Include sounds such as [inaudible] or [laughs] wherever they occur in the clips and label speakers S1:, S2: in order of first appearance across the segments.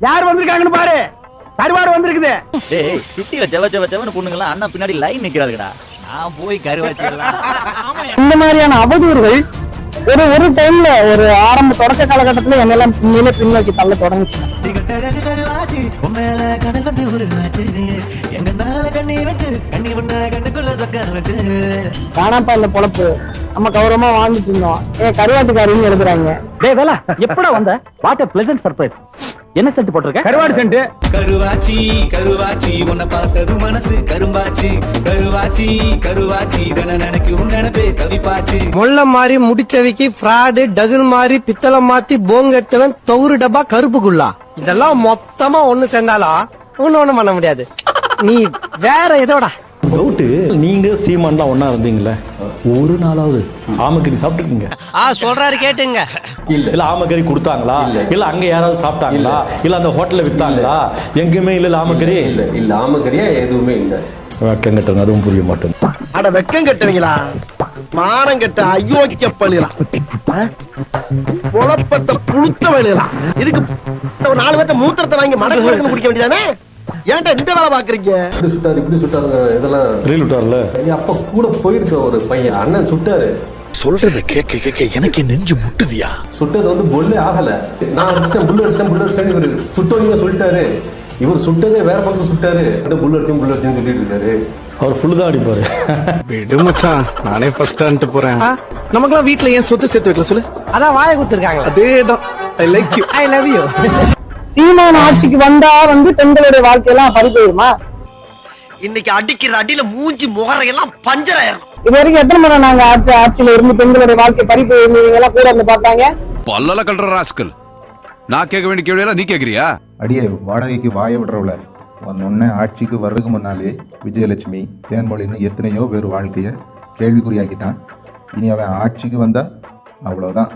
S1: யார் வந்திருக்காங்கன்னு பாரு. கருவாடு வந்திருக்குது.
S2: டேய் சிட்டில ஜவ ஜவ ஜவன்னு பொண்ணுங்களாம் அண்ணா பின்னாடி லைன் நிக்கிறாளுடா நான் போய் கருவாச்சிடலாம்
S3: இந்த மாதிரியான அவதூறுகள் ஒரு ஒரு டைம்ல ஒரு ஆரம்ப தொடக்க காலகட்டத்துல என்னெல்லாம் உண்மையிலே பின்னோக்கி தள்ள தொடங்குச்சு? காணாப்பா இந்த பொழப்பு. நம்ம கௌரவமா வாழ்ந்துட்டு இருந்தோம். ஏன் கருவாட்டுக்காரின்னு எழுதுறாங்க.
S1: டேய் வேலா எப்படா வந்த? வாட் a pleasant சர்ப்ரைஸ் என்ன சென்ட் போட்டிருக்க? கருவாடு சென்ட்
S4: கருவாச்சி கருவாச்சி உன்னை பார்த்தது மனசு கரும்பாச்சி. கருவாச்சி கருவாச்சி இதன நினைக்கும் நினைப்பே கவிப்பாச்சி
S5: முள்ள மாதிரி முடிச்சவைக்கு ஃப்ராடு டகுன் மாதிரி பித்தளை மாத்தி போங்கெட்டவன் தொகுறு டப்பா கருப்பு குள்ளா இதெல்லாம் மொத்தமா ஒண்ணு சேர்ந்தாலா ஒண்ணு ஒண்ணும் பண்ண முடியாது. நீ வேற ஏதோடா
S6: டவுட்டு நீங்க சீமான்லாம் ஒண்ணா இருந்தீங்களே ஒரு நாளாவது. ஆமக்கறி சாப்பிட்டுருக்கீங்க
S5: ஆ சொல்றாரு கேட்டுங்க.
S6: இல்ல. ஆமக்கறி கொடுத்தாங்களா? இல்ல. அங்க யாராவது சாப்பிட்டாங்களா? இல்ல. அந்த ஹோட்டல்ல வித்தாங்களா? எங்கேயுமே இல்ல ஆமக்கறி.
S7: இல்ல இல்ல ஆமக்கறியா எதுவுமே இல்ல.
S6: வெக்கங்கட்டது அதுவும் புரிய மாட்டேங்குது.
S8: அட வெக்கம் கட்டுவீங்களா? மானம் கெட்ட அயோக்கிய பள்ளிகளா குழப்பத்தை புழுத்த வழிகளா இதுக்கு ஒரு நாலு பேர்த்த மூத்திரத்தை வாங்கி மடக்கு மடக்குன்னு குடிக்க வேண்டியதானே? ஏன்டா இந்த வேலை பாக்குறீங்க
S7: இப்படி சுட்டாரு இப்படி சுட்டாருங்க இதெல்லாம்.
S6: ரீல் விட்டார்ல.
S7: அப்பா கூட போயிருக்க ஒரு பையன் அண்ணன் சுட்டாரு.
S9: சொல்றத கேட்க கேட்க எனக்கு நெஞ்சு முட்டுதியா?
S7: சுட்டது வந்து பொல்லே ஆகல. நான் அடிச்சிட்டேன் புல் அடிச்சிட்டேன் புல் அடிச்சிட்டேன் இவர் சுட்டோனிங்க சொல்லிட்டாரு. இவர் சுட்டதே வேற பக்கம் சுட்டாரு. புல் அடிச்சும் புல் அடிச்சும் சொல்லிட்டு இருக்காரு.
S6: அவர் ஃபுல்லு தான் அடிப்பாரு.
S9: விடு மச்சான் நானே ஃபர்ஸ்ட் ஆன்ட்டு போறேன்.
S5: நமக்கெல்லாம் வீட்ல ஏன் சொத்து சேர்த்து வைக்கல சொல்லு? அதான் வாயை கொடுத்துருக்காங்க
S9: அதேதான். I like you
S5: I love you
S3: சீமான ஆட்சிக்கு வந்தா வந்து பெண்களுடைய வாழ்க்கையெல்லாம் பறி போயிருமா?
S8: இன்னைக்கு அடிக்கிற அடியில மூஞ்சி முகரையெல்லாம் பஞ்சர் ஆயிரும்
S3: இது வரைக்கும் எத்தனை முறை நாங்க ஆட்சி ஆட்சியில இருந்து பெண்களுடைய வாழ்க்கை பறி போயிருந்தீங்க எல்லாம் கூட இருந்து பார்த்தாங்க.
S10: பல்லல கல்ற ராஸ்கல். நான் கேட்க வேண்டிய கேள்வியெல்லாம் நீ கேக்குறியா
S11: அடியே வாடகைக்கு வாய விடுறவள ஒன்னொன்னே ஆட்சிக்கு வர்றதுக்கு முன்னாலே விஜயலட்சுமி தேன்மொழின்னு எத்தனையோ பேர் வாழ்க்கையை கேள்விக்குறியாக்கிட்டான். இனி அவன் ஆட்சிக்கு வந்தா அவ்வளோதான்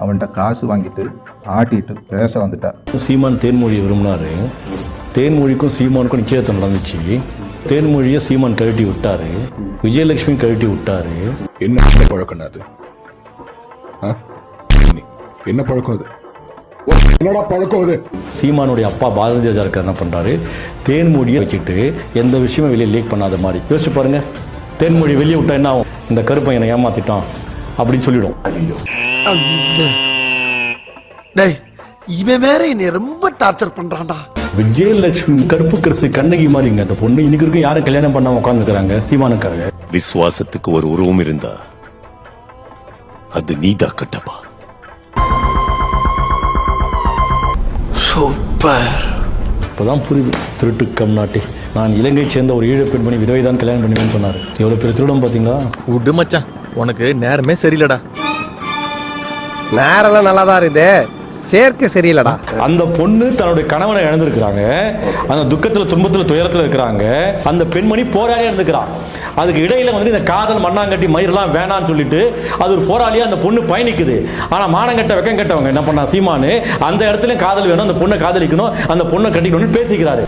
S11: அவன்கிட்ட காசு வாங்கிட்டு ஆட்டிட்டு பேச வந்துட்டா.
S6: சீமான் தேன்மொழியை விரும்பினாரு. தேன்மொழிக்கும் சீமானுக்கும் நிச்சயத்தம் நடந்துச்சு. தேன்மொழியை சீமான் கழட்டி விட்டாரு. விஜயலட்சுமி கழட்டி விட்டாரு.
S10: என்ன பழக்கம் அது? என்ன பழக்கம் அது? என்னடா பழக்கம் அது?
S6: சீமானுடைய அப்பா பாரதிய ஜனதா என்ன பண்றாரு? தேன்மொழியை வச்சுட்டு எந்த விஷயமும் வெளியே லீக் பண்ணாத மாதிரி. யோசிச்சு பாருங்க. தேன்மொழி வெளியே விட்டா என்ன ஆகும்? இந்த கருப்பை என்னை ஏமாத்திட்டான். அப்படின்னு சொல்லிடும்.
S8: டேய் இவன் வேற என்னை ரொம்ப டார்ச்சர் பண்றான்டா.
S6: விஜயலட்சுமி கருப்பு கரிசி கண்ணகி மாதிரிங்க அந்த பொண்ணு. இன்னைக்கு வரைக்கும் யாரும் கல்யாணம் பண்ணாம உட்காந்துக்கிறாங்க சீமானுக்காக.
S9: விசுவாசத்துக்கு ஒரு உருவம் இருந்தா அது நீதா கட்டப்பா.
S6: இப்போதான் புரியுது. திருட்டு கம் நாட்டி நான் இலங்கை சேர்ந்த ஒரு ஈழப் பெண்மணி விதவை தான் கல்யாணம் பண்ணுவேன்னு சொன்னாரு. எவ்வளவு பெரிய திருடம் பாத்தீங்களா
S10: விடு மச்சான். உனக்கு நேரமே சரியில்லடா.
S5: நேரெல்லாம் நல்லா தான் இருக்குது. சேர்க்க சரியில்லடா.
S6: அந்த பொண்ணு தன்னுடைய கணவனை இழந்திருக்கிறாங்க. அந்த துக்கத்துல துன்பத்துல துயரத்துல இருக்கிறாங்க. அந்த பெண்மணி போராடி இருந்துக்கிறான் அதுக்கு இடையில வந்து இந்த காதல் மண்ணாங்கட்டி மயிரெல்லாம் வேணாம்னு சொல்லிட்டு அது ஒரு போராளியா அந்த பொண்ணு பயணிக்குது. ஆனா மானங்கட்ட வெக்கம் கட்டவங்க என்ன பண்ணா சீமானு அந்த இடத்துல காதல் வேணும் அந்த பொண்ணை காதலிக்கணும் அந்த பொண்ணை கட்டிக்கணும்னு பேசிக்கிறாரு.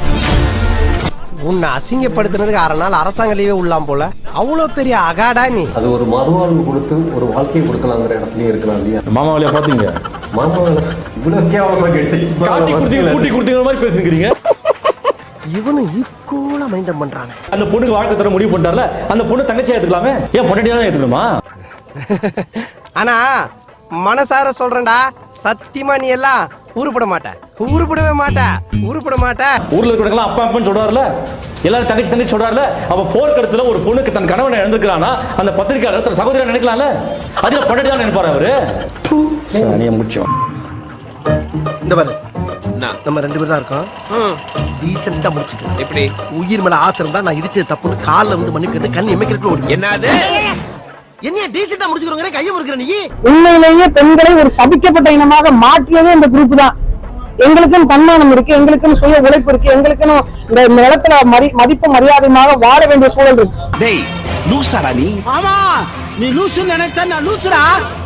S5: உன்னை அசிங்கப்படுத்துனதுக்கு அரை நாள் அரசாங்க லீவே உள்ளாம் போல. அவ்வளவு பெரிய அகாடா நீ.
S7: அது ஒரு மறுவாழ்வு கொடுத்து ஒரு வாழ்க்கையை கொடுக்கலாங்கிற இடத்துலயே இருக்கலாம் இல்லையா?
S6: மாமா வழியா பாத்தீங்க?
S7: மாமா இவ்வளவு கேவலமா கேட்டு.
S6: காட்டி கொடுத்தீங்க மாதிரி பேசுகிறீங்க
S8: இவனு ஈக்குவலா மைண்டம் பண்றானே.
S6: அந்த பொண்ணுக்கு வாழ்க்கை தர முடிவு பண்ணிட்டார்ல அந்த பொண்ணு தங்கச்சியா எடுத்துக்கலாமே ஏன் பொண்டாட்டியா தான் எடுத்துக்கணுமா
S5: ஆனா மனசார சொல்றேன்டா சத்தியமா நீ எல்லாம் உருப்பட மாட்ட உருப்படவே மாட்ட உருப்பட மாட்ட
S6: ஊர்ல இருக்கிறவங்க அப்பா அப்பன்னு சொல்றாருல எல்லாரும் தங்கச்சி தங்கச்சி சொல்றாருல அவ போர்க்களத்துல ஒரு பொண்ணுக்கு தன் கணவனை இழந்துக்கிறானா அந்த பத்திரிக்கையாளர் தன் சகோதரன் நினைக்கலாம்ல? அதுல பொண்டாட்டி தான் நினைப்பாரு அவரு? சனிய முச்சம்
S8: இந்த பாரு. நம்ம ரெண்டு பேரும் தான் இருக்கோம். டீசெண்டா முடிச்சுக்கலாம் எப்படி? உயிர் மேல ஆசை இருந்தா நான் இடிச்சது தப்புன்னு கால்ல வந்து கேட்டு கண் எமைக்கிறதுக்குள்ள ஓடி என்னது? என்னைய டீசெண்டா முடிச்சுக்கிறோங்க கையை முறுக்கிற நீ?
S3: உண்மையிலேயே பெண்களை ஒரு சபிக்கப்பட்ட இனமாக மாற்றியதே இந்த குரூப் தான். எங்களுக்குன்னு தன்மானம் இருக்கு எங்களுக்குன்னு சுய உழைப்பு இருக்கு எங்களுக்குன்னு இந்த மதி மதிப்பு மரியாதையாக வாழ வேண்டிய சூழல் இருக்கு.
S9: டேய் லூசாடா நீ.
S1: ஆமா நீ லூசு நினைச்சா நான் லூசுடா?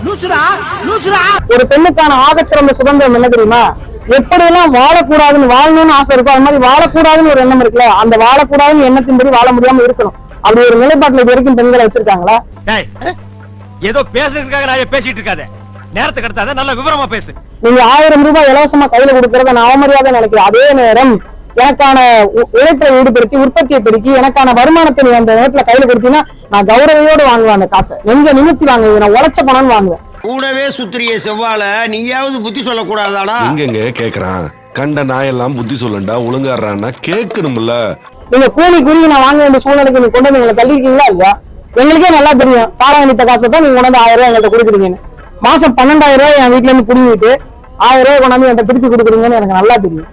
S1: லூசுடா? லூசுடா?
S3: ஒரு பெண்ணுக்கான ஆகச்சிறந்த சுதந்திரம் என்ன தெரியுமா? எப்படியெல்லாம் வாழக்கூடாதுன்னு வாழணும்னு ஆசை இருக்கும் அது மாதிரி வாழக்கூடாதுன்னு ஒரு எண்ணம் இருக்குல்ல அந்த வாழக்கூடாதுன்னு எண்ணத்தின்படி வாழ முடியாம இருக்கணும். அப்படி ஒரு நிலைப்பாட்டுல இது வரைக்கும் பெண்களை வச்சிருக்காங்களா?
S1: ஏதோ பேசுறதுக்காக நான் பேசிட்டு இருக்காத.
S8: நேரத்துக்கு எடுத்தாத நல்ல விவரமா பேசு.
S12: நீங்க ஆயிரம் ரூபாய் இலவசமா கையில கொடுக்கறத நான் அவமரியாதை நினைக்கிறேன். அதே நேரம் எனக்கான உழைப்பை ஈடுபடுத்தி உற்பத்தியை பெருக்கி எனக்கான வருமானத்தை நீ அந்த நேரத்துல கையில கொடுத்தீங்கன்னா நான் கௌரவையோடு வாங்குவேன் அந்த காசை. எங்க நிமித்தி வாங்குவேன் நான் உழைச்ச பணம் வாங்குவேன்.
S8: கூடவே சுத்திரிய செவ்வாழ நீயாவது புத்தி சொல்லக்கூடாதாடா?
S10: எங்கெங்க கேக்குறான். கண்ட நாயெல்லாம் புத்தி சொல்லண்டா ஒழுங்காடுறான்னா கேட்கணும்ல.
S12: நீங்க கூலி குருவி நான் வாங்க வேண்டிய சூழ்நிலைக்கு நீங்க கொண்டு வந்து எங்களை தள்ளிருக்கீங்களா இல்லையா? எங்களுக்கே நல்லா தெரியும். சாராயம் காசை தான் நீங்க கொண்டு வந்து ஆயிரம் ரூபாய் எங்கள்கிட்ட கொடுக்குறீங்கன்னு. மாசம் பன்னெண்டாயிரம் ரூபாய் என் வீட்டுல இருந்து புடுங்கிட்டு ஆயிரம் ரூபாய் கொண்டாந்து என்கிட்ட திருப்பி கொடுக்குறீங்கன்னு எனக்கு நல்லா தெரியும்.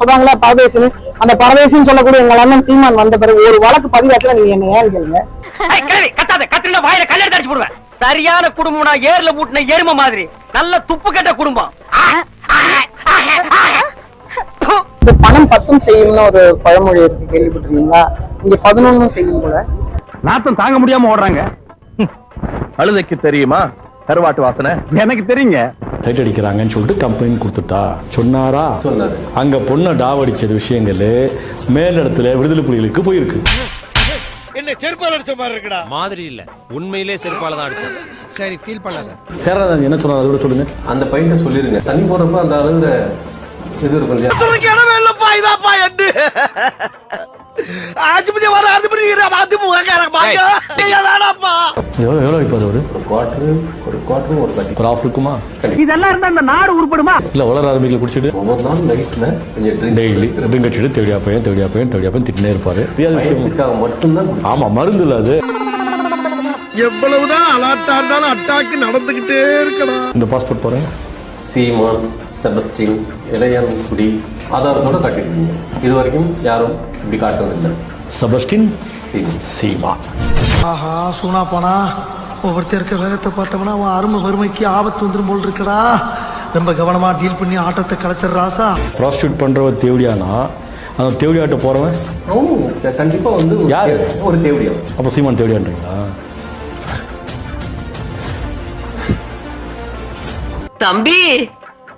S12: சொல்றாங்களா பரதேசின்னு. அந்த பரதேசின்னு சொல்லக்கூடிய எங்க அண்ணன் சீமான் வந்த பிறகு ஒரு வழக்கு பதிவாச்சுல நீங்க என்ன ஏன் கேளுங்க?
S5: சரியான குடும்பம்னா ஏர்ல மூட்டின எரும மாதிரி. நல்ல துப்பு கெட்ட குடும்பம்.
S12: இந்த பணம் பத்தும் செய்யும்னு ஒரு பழமொழி இருக்கு கேள்விப்பட்டிருக்கீங்களா? இங்க பதினொன்னும் செய்யும் போல.
S13: நாத்தம் தாங்க முடியாம ஓடுறாங்க. அழுதைக்கு தெரியுமா? கருவாட்டு வாசனை. எனக்கு தெரியுங்க.
S6: சைட் அடிக்கிறாங்கன்னு சொல்லிட்டு கம்ப்ளைண்ட் கொடுத்துட்டா. சொன்னாரா?
S7: சொன்னாரு.
S6: அங்க பொண்ணை டாவடிச்சது விஷயங்கள் மேலிடத்துல விடுதலை புலிகளுக்கு போயிருக்கு.
S8: என்ன செருப்பால் அடிச்ச மாதிரி இருக்குடா.
S1: மாதிரி இல்ல. உண்மையிலே செருப்பால தான் அடிச்சேன்.
S8: சரி ஃபீல் பண்ணாத
S6: சேரன் என்ன சொன்னார் அதோட சொல்லுங்க.
S7: அந்த பையன்ட்ட சொல்லிருங்க. தண்ணி போடுறப்ப அந்த அழுகுற இது இருக்கும் இல்லையா?
S8: இடமே இல்லப்பா இதாப்பா எட்டு. ஆஜிபதி வர அதிமுக பாக்க வேணாப்பா
S6: எவ்வளோ எவ்வளோ அடிப்பார் அவரு
S7: ஒரு? குவார்டர் ஒரு குவார்டரும் ஒரு கட்டி.
S6: ஒரு ஆஃப் இருக்குமா?
S5: இதெல்லாம் இருந்தா இந்த நாடு உருப்படுமா?
S6: இல்ல வளர ஆரம்பிக்கல குடிச்சிட்டு.
S7: ஒவ்வொரு நாள் நைட்ல கொஞ்சம்
S6: டெய்லி ட்ரிங்க் அடிச்சுட்டு தேடியா பையன் தேடியா பையன் தேடியா பையன் திட்டினே இருப்பாரு.
S7: பயத்துக்காக மட்டும்தான்.
S6: ஆமா மருந்து இல்ல அது.
S8: எவ்வளவுதான் அலாட்டா இருந்தாலும் அட்டாக்கு நடந்துகிட்டே இருக்கடா
S6: இந்த பாஸ்போர்ட் போறேன்.
S7: சீமான் செபஸ்டின் இளையன்குடி ஆதாரத்தோட காட்டிருக்கீங்க இது வரைக்கும் யாரும் இப்படி காட்டுறதில்லை
S6: செபஸ்டின்
S7: சீமான்.
S6: சீமா
S5: ஆஹா சூனா போனா ஒவ்வொருத்தர் இருக்க வேகத்தை பார்த்தோம்னா அவன் அருமை வறுமைக்கு ஆபத்து வந்துரும் போல் இருக்கடா. ரொம்ப கவனமா டீல் பண்ணி ஆட்டத்தை கலைச்சிடுற ராசா.
S6: ப்ராஸ்டியூட் பண்றவன் தேவடியானா? அந்த தேவடியாட்ட போறவன்?
S7: அவனும் கண்டிப்பா வந்து ஒரு
S6: யாரு?
S7: ஒரு தேவடியம்
S6: அப்ப சீமான் தேவடியான்றீங்களா?
S5: தம்பி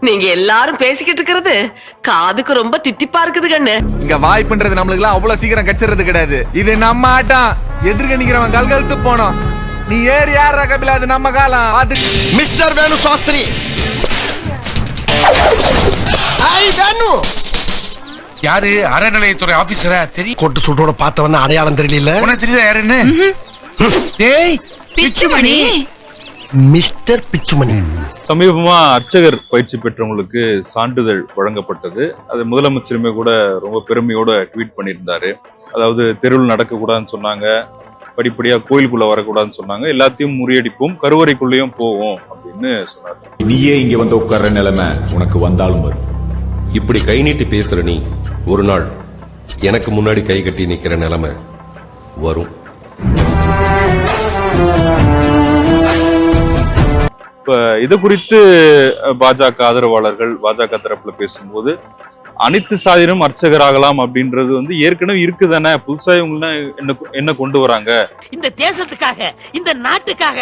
S5: நீங்க எல்லாரும் பேசிக்கிட்டு இருக்கிறது காதுக்கு ரொம்ப தித்திப்பா இருக்குது கண்ணு.
S14: இங்க வாய்ப்புன்றது நம்மளுக்கு எல்லாம் அவ்வளவு சீக்கிரம் கச்சிறது கிடையாது. இது நம்ம ஆட்டம். எதிர்க்க நிக்கிறவன் கல்கழுத்து போனோம். நீ ஏறி யார் கபில? அது நம்ம காலம். அது
S8: மிஸ்டர் வேணு சாஸ்திரி.
S14: யாரு? அறநிலையத்துறை ஆபீசரா தெரியும்.
S8: கொட்டு சுட்டோட பார்த்தவன அடையாளம் தெரியல
S14: உனக்கு தெரியுதா யாருன்னு? டேய் பிச்சுமணி.
S8: மிஸ்டர் பிச்சுமணி.
S15: சமீபமாக அர்ச்சகர் பயிற்சி பெற்றவங்களுக்கு சான்றிதழ் வழங்கப்பட்டது. அது முதலமைச்சருமே கூட ரொம்ப பெருமையோட ட்வீட் பண்ணியிருந்தாரு. அதாவது தெருவில் நடக்கக்கூடாதுன்னு சொன்னாங்க. படிப்படியாக கோயிலுக்குள்ளே வரக்கூடாதுன்னு சொன்னாங்க. எல்லாத்தையும் முறியடிப்போம். கருவறைக்குள்ளேயும் போவோம். அப்படின்னு சொன்னார்.
S10: நீயே இங்கே வந்து உட்கார்ற நிலைமை உனக்கு வந்தாலும் வரும். இப்படி கை நீட்டி பேசுற நீ ஒரு நாள் எனக்கு முன்னாடி கை கட்டி நிற்கிற நிலைமை வரும்.
S15: இப்ப இது குறித்து பாஜக ஆதரவாளர்கள் பாஜக தரப்புல பேசும்போது அனைத்து சாதியினரும் அர்ச்சகராகலாம் அப்படின்றது வந்து ஏற்கனவே இருக்குதானே? புதுசா இவங்க என்ன என்ன கொண்டு வராங்க?
S5: இந்த தேசத்துக்காக இந்த நாட்டுக்காக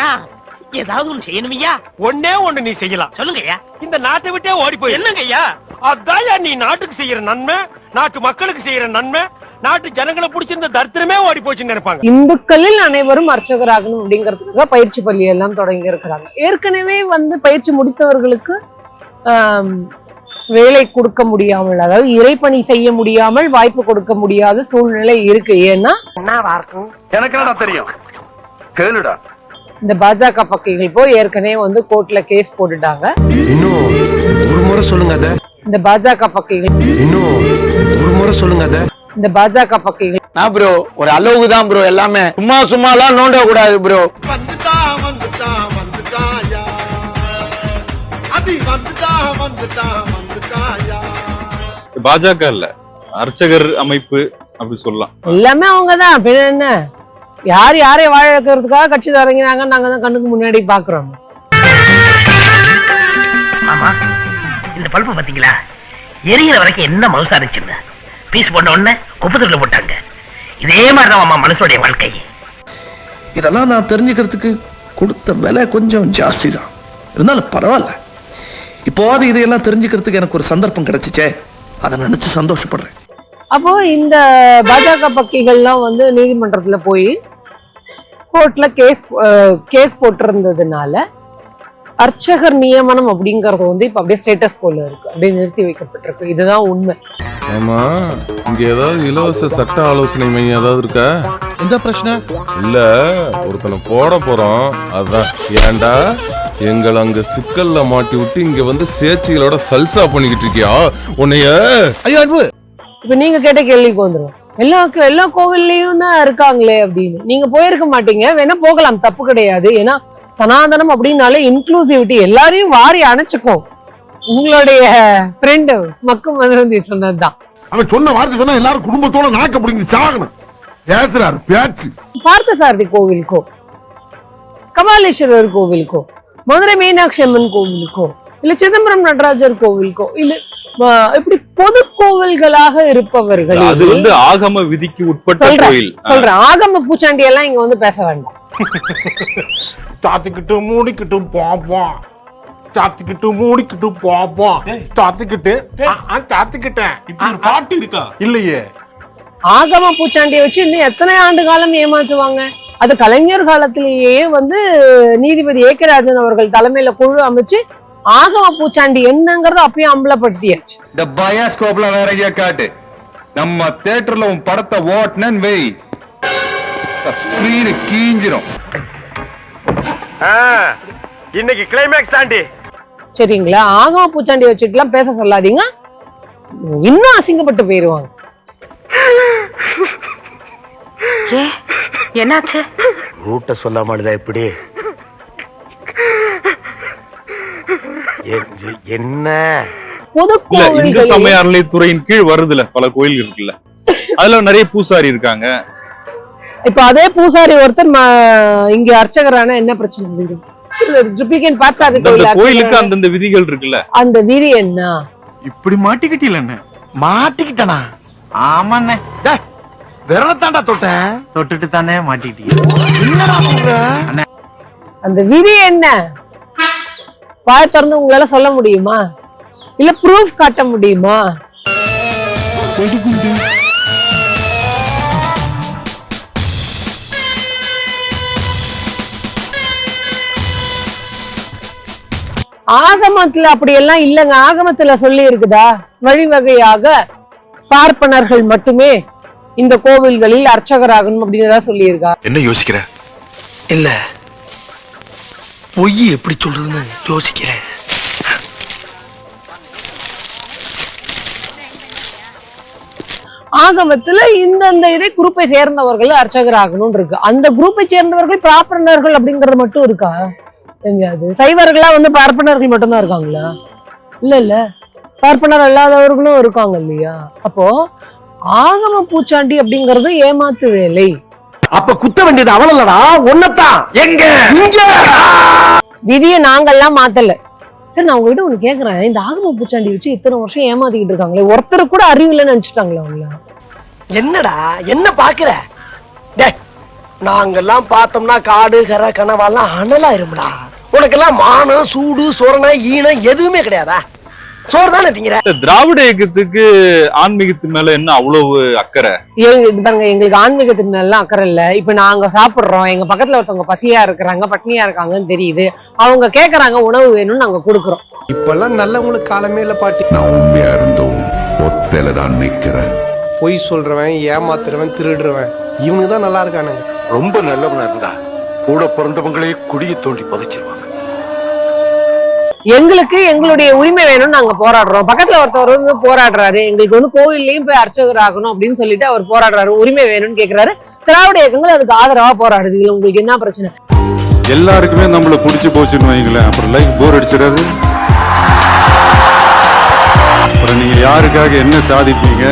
S5: நான் ஏதாவது ஒண்ணு செய்யணுமையா ஒன்னே ஒண்ணு நீ செய்யலாம். சொல்லுங்கய்யா. இந்த நாட்டை விட்டே ஓடி போய் என்னங்கய்யா? அதான் நீ நாட்டுக்கு செய்யற நன்மை நாட்டு மக்களுக்கு செய்யற நன்மை நாட்டு ஜனங்களை பிடிச்சிருந்த தரித்திரமே ஓடி போச்சுன்னு நினைப்பாங்க.
S12: இந்துக்களில் அனைவரும் அர்ச்சகராகணும் அப்படிங்கிறதுக்காக பயிற்சி பள்ளி எல்லாம் தொடங்கி இருக்கிறாங்க. ஏற்கனவே வந்து பயிற்சி முடித்தவர்களுக்கு வேலை கொடுக்க முடியாமல் அதாவது இறைப்பணி செய்ய முடியாமல் வாய்ப்பு கொடுக்க முடியாத சூழ்நிலை இருக்கு. ஏன்னா
S13: எனக்கு என்னடா தெரியும்? கேளுடா.
S12: இந்த பாஜக பக்கைகள் போய் ஏற்கனவே வந்து கோர்ட்ல கேஸ் போட்டுட்டாங்க.
S8: இன்னும் ஒரு முறை சொல்லுங்க
S12: இந்த பாஜக பக்கைகள்
S8: இன்னும் ஒரு முறை சொல்லுங்க அத.
S12: இந்த பாஜக
S5: நான் ப்ரோ ஒரு அளவுக்கு தான் ப்ரோ எல்லாமே. சும்மா சும்மாலாம் நோண்ட கூடாது ப்ரோ
S15: பாஜக இல்ல. அர்ச்சகர் அமைப்பு அப்படி சொல்லலாம்.
S12: எல்லாமே அவங்கதான். பின்ன என்ன? யார் யாரை வாழ வைக்கிறதுக்காக கட்சி தொடங்கினாங்க நாங்க தான் கண்ணுக்கு முன்னாடி பாக்குறோம்.
S5: ஆமா இந்த பல்பு பாத்தீங்களா? எரியிற வரைக்கும் என்ன மவுசா இருந்துச்சுன்னு பீஸ் போட்ட உடனே குப்பத்துல போட்டாங்க. இதே மாதிரிதான் அம்மா மனசுடைய வாழ்க்கை.
S8: இதெல்லாம் நான் தெரிஞ்சுக்கிறதுக்கு கொடுத்த விலை கொஞ்சம் ஜாஸ்தி தான் இருந்தாலும் பரவாயில்ல. இப்போது இதையெல்லாம் தெரிஞ்சுக்கிறதுக்கு எனக்கு ஒரு சந்தர்ப்பம் கிடைச்சிச்சே. அதை நினைச்சு சந்தோஷப்படுறேன்.
S12: அப்போ இந்த பாஜக பக்கிகள்லாம் வந்து நீதிமன்றத்துல போய் கோர்ட்ல கேஸ் கேஸ் போட்டிருந்ததுனால அர்ச்சகர் நியமனம் அப்படிங்கறது வந்து இப்ப அப்படியே ஸ்டேட்டஸ் கோல இருக்கு. அப்படியே நிறுத்தி வைக்கப்பட்டிருக்கு. இதுதான் உண்மை.
S14: ஆமா இங்க ஏதாவது இலவச சட்ட ஆலோசனை மையம் ஏதாவது இருக்கா?
S8: எந்த பிரச்சனை?
S14: இல்ல ஒருத்தனை போட போறோம். அதான். ஏன்டா? எங்களை அங்க சிக்கல்ல மாட்டி விட்டு இங்க வந்து சேச்சிகளோட சல்சா பண்ணிக்கிட்டு இருக்கியா? உன்னைய?
S8: ஐயோ அன்பு!
S12: இப்ப நீங்க கேட்ட கேள்விக்கு வந்துரும். எல்லா எல்லா கோவில்லையும் தான் இருக்காங்களே அப்படின்னு. நீங்க போயிருக்க மாட்டீங்க. வேணா போகலாம். தப்பு கிடையாது. ஏன்னா சனாதனம் அப்படின்னாலே இன்க்ளூசிவிட்டி எல்லாரையும் வாரி அணைச்சுக்கும். உங்களுடைய ஃப்ரெண்டு மக்கு மதுரந்தி சொன்னதுதான்.
S13: அவன் சொன்ன வார்த்தை சொன்னா எல்லாரும் குடும்பத்தோட நாக்க பிடிங்கி சாகணும். பேசுறாரு பேச்சு.
S12: பார்த்தசாரதி கோவிலுக்கோ கபாலீஸ்வரர் கோவிலுக்கோ மதுரை மீனாட்சி அம்மன் கோவிலுக்கோ இல்ல சிதம்பரம் நடராஜர் கோவிலுக்கோ இல்ல இப்படி பொது கோவில்களாக இருப்பவர்கள்
S15: அது வந்து ஆகம விதிக்கு உட்பட்ட
S12: சொல்றேன்
S15: கோயில்.
S12: சொல்றேன். ஆகம பூச்சாண்டி எல்லாம் இங்க வந்து பேச வேண்டாம். [laughs]
S13: சாத்திக்கிட்டு மூடிக்கிட்டு பாப்போம் சாத்திக்கிட்டு மூடிக்கிட்டு பாப்போம் சாத்திக்கிட்டு சாத்திக்கிட்டேன். பாட்டு இருக்கா? இல்லையே.
S12: ஆகம பூச்சாண்டியை வச்சு இன்னும் எத்தனை ஆண்டு காலம் ஏமாத்துவாங்க அது கலைஞர் காலத்திலேயே வந்து நீதிபதி ஏக்கராஜன் அவர்கள் தலைமையில குழு அமைச்சு ஆகம பூச்சாண்டி என்னங்கறத அப்பயும் அம்பலப்படுத்தியாச்சு.
S14: இந்த பயாஸ்கோப்ல வேற எங்கேயா காட்டு. நம்ம தியேட்டர்ல உன் படத்தை ஓட்டுனேன்னு வை. ஸ்கிரீனு கீஞ்சிரும்.
S13: இன்னைக்கு கிளைமேக்ஸ் தாண்டி.
S12: சரிங்களா? ஆகம பூச்சாண்டி வச்சுட்டுலாம் பேச சொல்லாதீங்க. இன்னும் அசிங்கப்பட்டு போயிருவாங்க.
S5: என்னாச்சு?
S13: ரூட்ட சொல்லாமலுதா எப்படி? என்ன?
S15: இந்து சமய அறநிலையத்துறையின் கீழ் வருதுல பல கோயில் இருக்குல்ல. அதுல நிறைய பூசாரி இருக்காங்க.
S12: இப்ப அதே பூசாரி ஒருத்தர் இங்க அர்ச்சகரான என்ன பிரச்சனை கோயில்
S15: கோயிலுக்கு அந்தந்த விதிகள் இருக்குல்ல?
S12: அந்த விதி என்ன?
S13: இப்படி மாட்டிக்கிட்டீங்களே
S5: மாட்டிக்கிட்டனா? ஆமாண்ணே.
S8: தொட்டேன்
S5: தொட்டுட்டு தானே மாட்டிக்கிட்டீங்க.
S12: அந்த விதி என்ன? வாய் திறந்து உங்களால சொல்ல முடியுமா? இல்ல ப்ரூஃப் காட்ட முடியுமா? ஆகமத்துல அப்படி எல்லாம் இல்லங்க. ஆகமத்துல சொல்லி இருக்குதா வழிவகையாக பார்ப்பனர்கள் மட்டுமே இந்த கோவில்களில் அர்ச்சகராகணும் அப்படின்னு சொல்லி இருக்கா
S8: என்ன யோசிக்கிற? இல்ல. பொய் எப்படி சொல்றதுன்னு யோசிக்கிறேன்.
S12: ஆகமத்துல இந்தந்த இதை குரூப்பை சேர்ந்தவர்கள் அர்ச்சகர் ஆகணும்னு இருக்கு. அந்த குரூப்பை சேர்ந்தவர்கள் பார்ப்பனர்கள் அப்படிங்கறது மட்டும் இருக்கா? எங்கேயாவது சைவர்களா வந்து பார்ப்பனர்கள் மட்டும்தான் இருக்காங்களா? இல்ல இல்ல. பார்ப்பனர் அல்லாதவர்களும் இருக்காங்க இல்லையா? அப்போ ஆகம பூச்சாண்டி அப்படிங்கறது ஏமாத்து வேலை.
S5: அப்ப குத்த வேண்டியது அவளல்லடா ஒன்னதான் எங்க? இங்க.
S12: விதியை நாங்கெல்லாம் மாத்தல. சரி நான் உங்ககிட்ட ஒண்ணு கேக்குறேன். இந்த ஆகம பூச்சாண்டி வச்சு இத்தனை வருஷம் ஏமாத்திக்கிட்டு இருக்காங்களே ஒருத்தர் கூட அறிவில்லைன்னு நினைச்சிட்டாங்களா அவங்க
S8: என்னடா என்ன பாக்குற? டேய் நாங்கெல்லாம் பார்த்தோம்னா காடு கரை கனவாலாம் அனலா இருமுடா உனக்கெல்லாம் மானம் சூடு சொரணம் ஈனம் எதுவுமே கிடையாதா? சோறு தானே திங்கிற?
S15: இந்த திராவிட இயக்கத்துக்கு ஆன்மீகத்து மேல என்ன அவ்வளவு அக்கறை?
S12: பாருங்க எங்களுக்கு ஆன்மீகத்தின் மேலாம் அக்கறை இல்ல. இப்ப நாங்க சாப்பிடுறோம் எங்க பக்கத்துல ஒருத்தவங்க பசியா இருக்கிறாங்க பட்னியா இருக்காங்கன்னு தெரியுது. அவங்க கேக்குறாங்க உணவு வேணும்னு நாங்க கொடுக்குறோம்.
S8: இப்பெல்லாம் நல்லவங்களுக்கு காலமே இல்ல பாட்டி.
S10: நான் உண்மையா இருந்தோம் ஒத்தையில தான் நிக்கிறேன்.
S8: பொய் சொல்றவன் ஏமாத்துறவன் திருடுறவன் இவனுக்கு தான் நல்லா இருக்கானுங்க.
S13: ரொம்ப நல்லவனா இருந்தா கூட பிறந்தவங்களே குடியை தோண்டி புதைச்சிருவாங்க.
S12: எங்களுக்கு எங்களுடைய உரிமை வேணும்னு நாங்க போராடுறோம். பக்கத்துல ஒருத்தவர் வந்து போராடுறாரு. எங்களுக்கு வந்து கோவில்லையும் போய் அர்ச்சகர் ஆகணும் அப்படின்னு சொல்லிட்டு அவர் போராடுறாரு. உரிமை வேணும்னு கேக்குறாரு. திராவிட இயக்கங்கள் அதுக்கு ஆதரவா போராடுது. இதுல உங்களுக்கு என்ன பிரச்சனை?
S6: எல்லாருக்குமே நம்மள பிடிச்சி போச்சுன்னு வைங்களேன். அப்புறம் லைஃப் போர் அடிச்சிடாது. அப்புறம் நீங்க யாருக்காக என்ன சாதிப்பீங்க?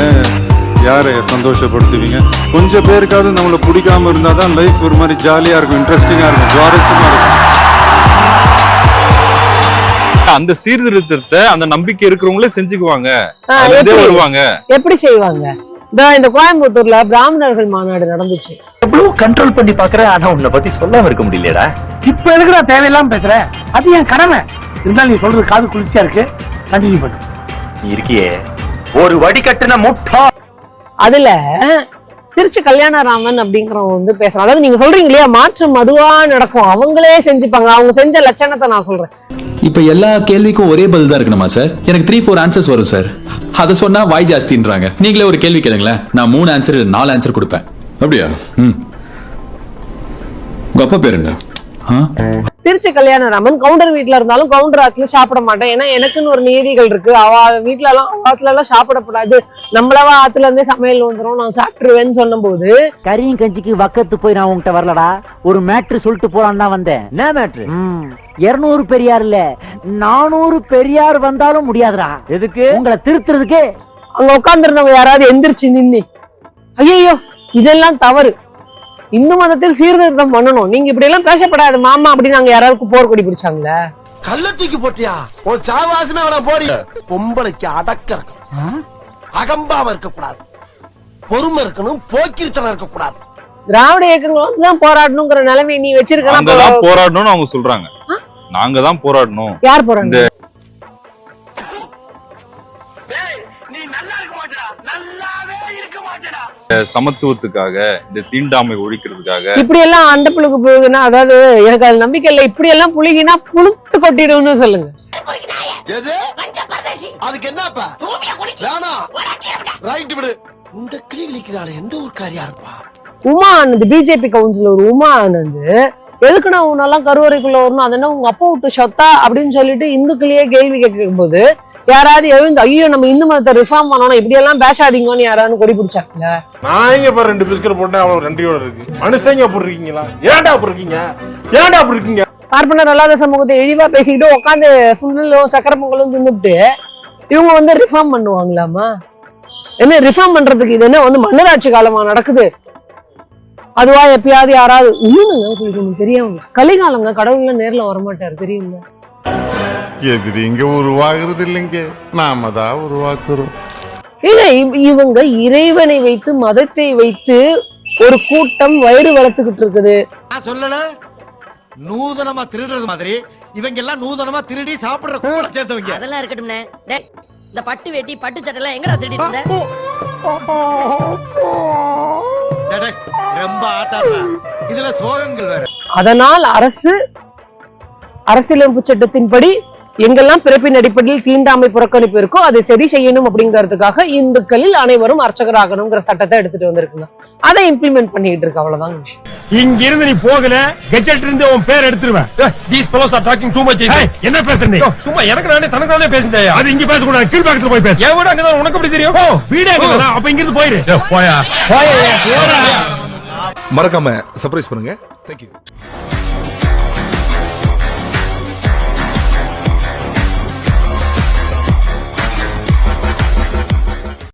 S6: யாரை சந்தோஷப்படுத்துவீங்க? கொஞ்சம் பேருக்காவது நம்மளை பிடிக்காம இருந்தால் தான் லைஃப் ஒரு மாதிரி ஜாலியா இருக்கும் இன்ட்ரெஸ்டிங்கா இருக்கும் சுவாரஸ்யமா இருக்கும்.
S15: அந்த சீர்திருத்தத்தை அந்த நம்பிக்கை இருக்கிறவங்களே செஞ்சுக்குவாங்க. வருவாங்க.
S12: எப்படி செய்வாங்க? இந்த கோயம்புத்தூர்ல பிராமணர்கள் மாநாடு நடந்துச்சு.
S1: எவ்வளவு கண்ட்ரோல் பண்ணி பாக்குற ஆனா உன்னை பத்தி சொல்லாம இருக்க முடியலடா
S5: இப்ப எதுக்குடா தேவையில்லாம பேசுற. அது என் கடமை. இருந்தாலும் நீ சொல்றது காது குளிர்ச்சியா இருக்கு. கண்டினியூ பண்ணு.
S1: நீ இருக்கியே. ஒரு வடிகட்டின முட்டா.
S12: அதுல திருச்சி கல்யாணராமன் அப்படிங்கிறவங்க வந்து பேசுறான். அதாவது நீங்க சொல்றீங்க இல்லையா மாற்றம் அதுவா நடக்கும். அவங்களே செஞ்சுப்பாங்க. அவங்க செஞ்ச லட்சணத்தை நான் சொல்றேன்.
S16: இப்ப எல்லா கேள்விக்கும் ஒரே பதில் தான் இருக்கணுமா சார் எனக்கு த்ரீ ஃபோர் ஆன்சர்ஸ் வரும் சார் அதை சொன்னா வாய் ஜாஸ்தின்றாங்க. நீங்களே ஒரு கேள்வி கேளுங்களேன். நான் மூணு ஆன்சர் நாலு ஆன்சர் கொடுப்பேன்.
S14: அப்படியா?
S16: ம்.
S14: உங்க அப்பா பேர் என்ன?
S12: திருச்சி கல்யாணராமன் கவுண்டர் வீட்ல இருந்தாலும் கவுண்டர் ஆத்துல சாப்பிட மாட்டேன். ஏன்னா எனக்குன்னு ஒரு நீதிகள் இருக்கு. அவ வீட்ல எல்லாம் ஆத்துல எல்லாம் சாப்பிடக்கூடாது. நம்மளவா ஆத்துல இருந்தே சமையல் வந்துரும். நான் சாப்பிட்டுருவேன்னு சொன்னபோது
S5: கரியும் கஞ்சிக்கு வக்கத்து போய் நான் உன்கிட்ட வரலடா. ஒரு மேட்ரு சொல்லிட்டு போலான்னு தான் வந்தேன். என்ன மேட்ரு இருநூறு பெரியார் இல்ல. நானூறு பெரியார் வந்தாலும் முடியாதுடா. எதுக்கு? உங்களை திருத்துறதுக்கு.
S12: அங்க உட்கார்ந்திருந்தவங்க யாராவது எந்திரிச்சு நின்னு. ஐயோ இதெல்லாம் தவறு. இந்து மதத்தில் சீர்திருத்தம் பண்ணணும். நீங்க இப்படி எல்லாம் பேசப்படாது மாமா அப்படின்னு அங்க யாராவது போர் கொடி பிடிச்சாங்களே?
S8: கள்ள தூக்கி போட்டியா? உன் சாவாசமே அவன போடி. பொம்பளைக்கு அடக்க இருக்கணும். அகம்பாவம் இருக்கக்கூடாது. பொறுமை இருக்கணும் போக்கிரித்தனம் இருக்கக்கூடாது.
S12: திராவிட இயக்கங்கள் வந்து தான் போராடணுங்கிற நிலைமை நீ
S15: நாங்க
S12: வச்சிருக்க
S15: தான் போராடணும்னு அவங்க சொல்றாங்க. நாங்க தான் போராடணும்.
S12: யார் போறாங்க
S15: சமத்துவத்துக்காக இந்த தீண்டாமை ஒழிக்கிறதுக்காக.
S12: இப்படி எல்லாம் அந்த புழுகு புழுகுனா அதாவது எனக்கு அது நம்பிக்கை இல்லை. இப்படி எல்லாம் புழுகினா புழுத்து கொட்டிடும்னு சொல்லுங்க.
S8: அதுக்கு என்னப்பா ரைட் விடு. இந்த கிளி கிளிக்கிறாள் எந்த ஊர்க்காரியா இருப்பா
S12: உமா ஆனந்த் பிஜேபி கவுன்சிலர் உமா ஆனந்த். எதுக்குடா உன்னெல்லாம் கருவறைக்குள்ள வரணும்? அது என்ன உங்க அப்பா விட்டு சொத்தா? அப்படின்னு சொல்லிட்டு இந்துக்களையே கேள்வி கேட்கும்போது யாராவது எழுந்து ஐயோ நம்ம இந்து மதத்தை ரிஃபார்ம் பண்ணணும் இப்படி எல்லாம் பேசாதீங்கன்னு யாராவது கொடி பிடிச்சாங்க
S13: நான் இங்க பாரு ரெண்டு பிஸ்கட் போட்டேன் அவ்வளவு நன்றியோட இருக்கு. மனுஷங்க அப்படி இருக்கீங்களா? ஏன்டா அப்படி இருக்கீங்க? ஏன்டா அப்படி இருக்கீங்க?
S12: பார்ப்பனர் அல்லாத சமூகத்தை இழிவா பேசிக்கிட்டு உட்காந்து சுண்டலும் சக்கரை பொங்கலும் தின்னுட்டு இவங்க வந்து ரிஃபார்ம் பண்ணுவாங்களாமா என்ன ரிஃபார்ம் பண்றதுக்கு இது என்ன வந்து மன்னராட்சி காலமா நடக்குது? அதுவா எப்பயாவது யாராவது இன்னுங்க உங்களுக்கு தெரியும் கலிகாலங்க கடவுள்ல நேர்ல வரமாட்டாரு தெரியுங்க
S14: எதிரிங்க உருவாகிறது இல்லைங்க. நாம தான் உருவாக்குறோம்.
S12: இல்ல இவ- இவங்க இறைவனை வைத்து மதத்தை வைத்து ஒரு கூட்டம் வயிறு வளர்த்துக்கிட்டு இருக்குது.
S8: நான் சொல்லல. நூதனமா திருடுறது மாதிரி இவங்க எல்லாம் நூதனமா திருடி சாப்பிடுற கூட சேர்ந்தவங்க.
S5: அதெல்லாம் இருக்கட்டும்னே டேய் இந்த பட்டு வேட்டி பட்டு சட்டை எல்லாம் எங்கடா இருந்த?
S8: டேய், ரொம்ப ஆட்டாடுறா இதுல சோகங்கள் வேற.
S12: அதனால் அரசு அரசியலமைப்பு சட்டத்தின்படி எங்கெல்லாம் பிறப்பின் அடிப்படையில் தீண்டாமை புறக்கணிப்பு இருக்கோ அதை சரி செய்யணும் அப்படிங்கிறதுக்காக இந்துக்களில் அனைவரும் அர்ச்சகராகணுங்கிற சட்டத்தை எடுத்துட்டு வந்திருக்குங்க. அதை இம்ப்ளிமெண்ட் பண்ணிட்டு இருக்கு அவ்வளவுதான் விஷயம்.
S5: இங்க இருந்து நீ போகல கெஜெட் இருந்து உன் பேர் எடுத்துருவேன். These fellows are talking too much என்ன பேசுற நீ? சும்மா எனக்கு நானே தனக்கு நானே பேசுறேன் அது இங்க பேச கூடாது கீழ் பக்கத்துல போய் பேசு. வீடு அங்கதான் உனக்கு எப்படி தெரியும்? ஓ வீடு அப்ப இங்க இருந்து போயிரு போயா? போயா
S14: மறக்காம சர்ப்ரைஸ் பண்ணுங்க. தேங்க்யூ